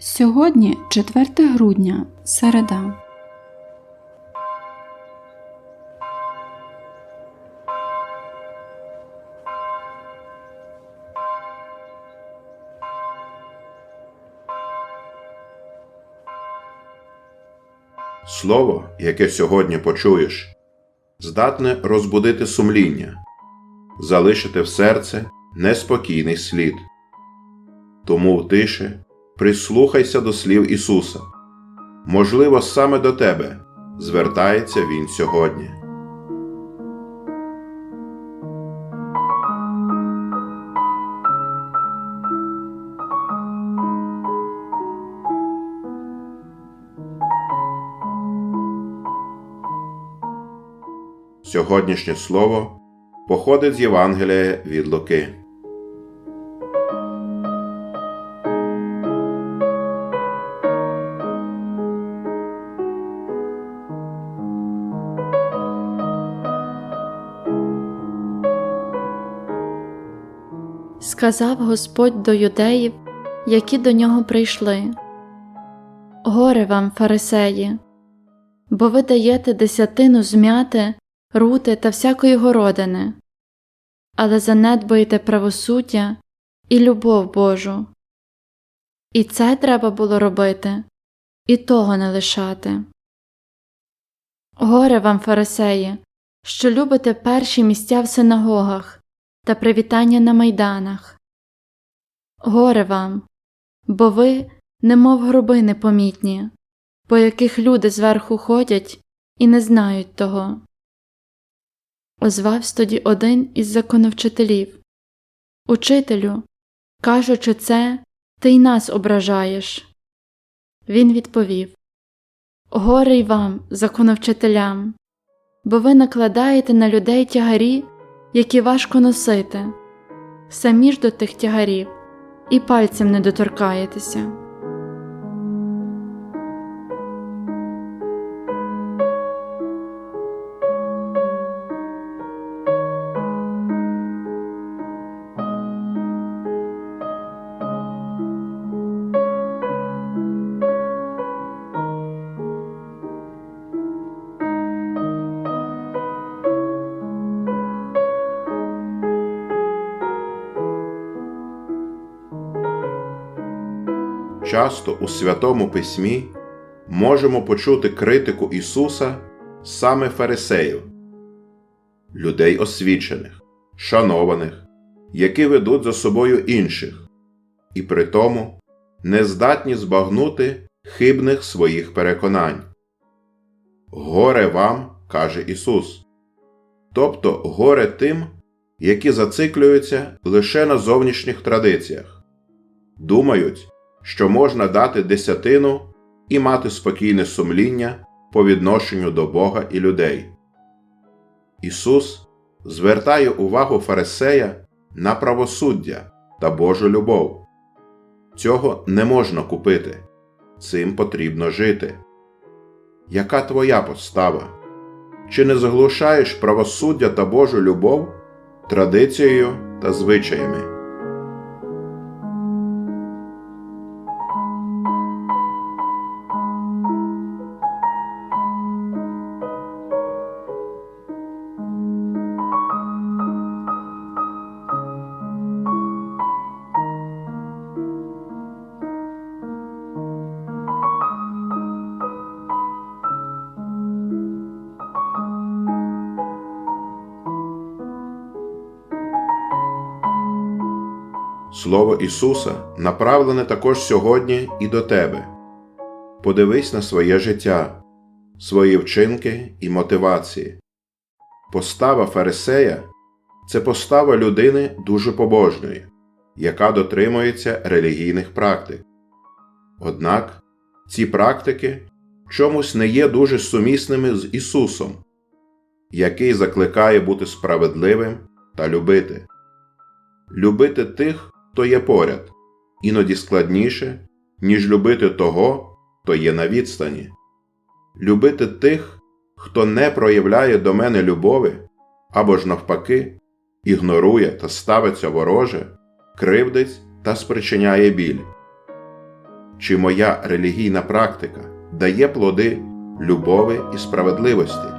Сьогодні 4 грудня, середа. Слово, яке сьогодні почуєш, здатне розбудити сумління, залишити в серце неспокійний слід. Тому в тиші прислухайся до слів Ісуса. Можливо, саме до тебе звертається Він сьогодні. Сьогоднішнє слово походить з Євангелія від Луки. Сказав Господь до юдеїв, які до нього прийшли. Горе вам, фарисеї, бо ви даєте десятину змяти, рути та всякої городини, але занедбуєте правосуддя і любов Божу. І це треба було робити, і того не лишати. Горе вам, фарисеї, що любите перші місця в синагогах та привітання на майданах. Горе вам, бо ви, немов гроби непомітні, по яких люди зверху ходять і не знають того. Озвався тоді один із законовчителів Учителю, кажучи це, ти й нас ображаєш. Він відповів Горе й вам, законовчителям, бо ви накладаєте на людей тягарі, які важко носити, самі ж до тих тягарів і пальцем не доторкаєтеся. Часто у Святому Письмі можемо почути критику Ісуса саме фарисеїв, людей освічених, шанованих, які ведуть за собою інших, і при тому не здатні збагнути хибних своїх переконань. Горе вам, каже Ісус, тобто горе тим, які зациклюються лише на зовнішніх традиціях, думають, що можна дати десятину і мати спокійне сумління по відношенню до Бога і людей. Ісус звертає увагу Фарисея на правосуддя та Божу любов. Цього не можна купити, цим потрібно жити. Яка твоя постава? Чи не заглушаєш правосуддя та Божу любов традицією та звичаями? Слово Ісуса направлене також сьогодні і до тебе. Подивись на своє життя, свої вчинки і мотивації. Постава Фарисея це постава людини дуже побожної, яка дотримується релігійних практик. Однак ці практики чомусь не є дуже сумісними з Ісусом, який закликає бути справедливим та любити. Любити тих, хто є поряд, іноді складніше, ніж любити того, хто є на відстані. Любити тих, хто не проявляє до мене любові, або ж навпаки, ігнорує та ставиться вороже, кривдить та спричиняє біль. чи моя релігійна практика дає плоди любові і справедливості.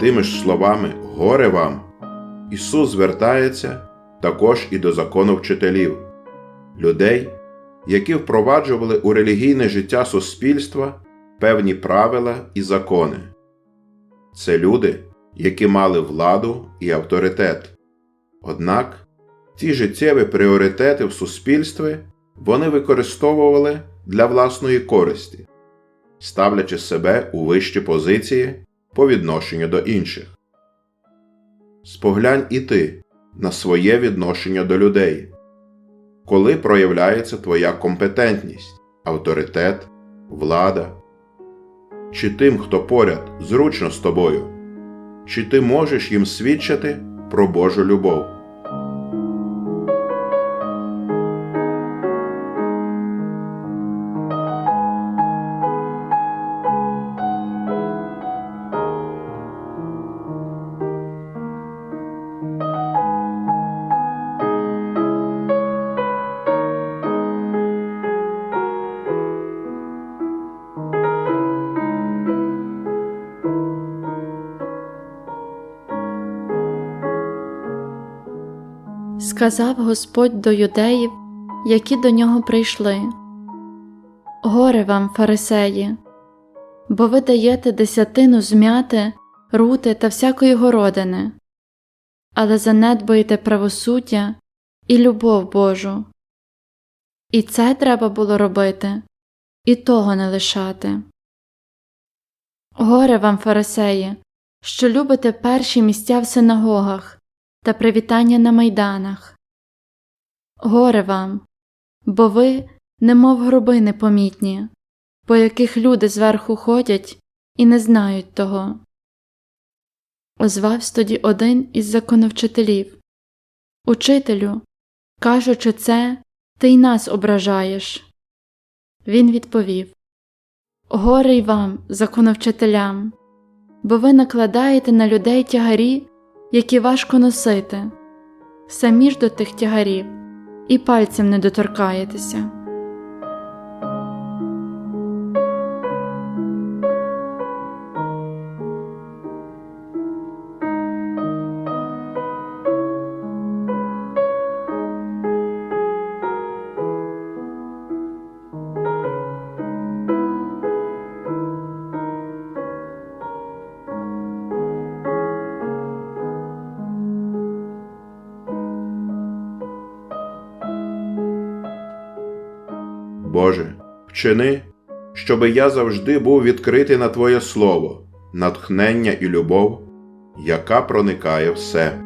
Тими ж словами горе вам. Ісус звертається також і до закону вчителів, людей, які впроваджували у релігійне життя суспільства певні правила і закони. Це люди, які мали владу і авторитет. Однак ті життєві пріоритети в суспільстві вони використовували для власної користі, ставлячи себе у вищі позиції по відношенню до інших. Споглянь і ти на своє відношення до людей, коли проявляється твоя компетентність, авторитет, влада, чи тим, хто поряд зручно з тобою, чи ти можеш їм свідчити про Божу любов. Сказав Господь до юдеїв, які до нього прийшли. Горе вам, фарисеї, бо ви даєте десятину змяти, рути та всякої городини, але занедбуєте правосуддя і любов Божу. І це треба було робити, і того не лишати. Горе вам, фарисеї, що любите перші місця в синагогах та привітання на майданах. Горе вам, бо ви, немов гроби непомітні, по яких люди зверху ходять і не знають того. Озвався тоді один із законовчителів Учителю, кажучи це, ти й нас ображаєш. Він відповів Горе й вам, законовчителям, бо ви накладаєте на людей тягарі, які важко носити, самі ж до тих тягарів і пальцем не доторкаєтеся. Боже, вчини, щоби я завжди був відкритий на Твоє Слово, натхнення і любов, яка проникає все.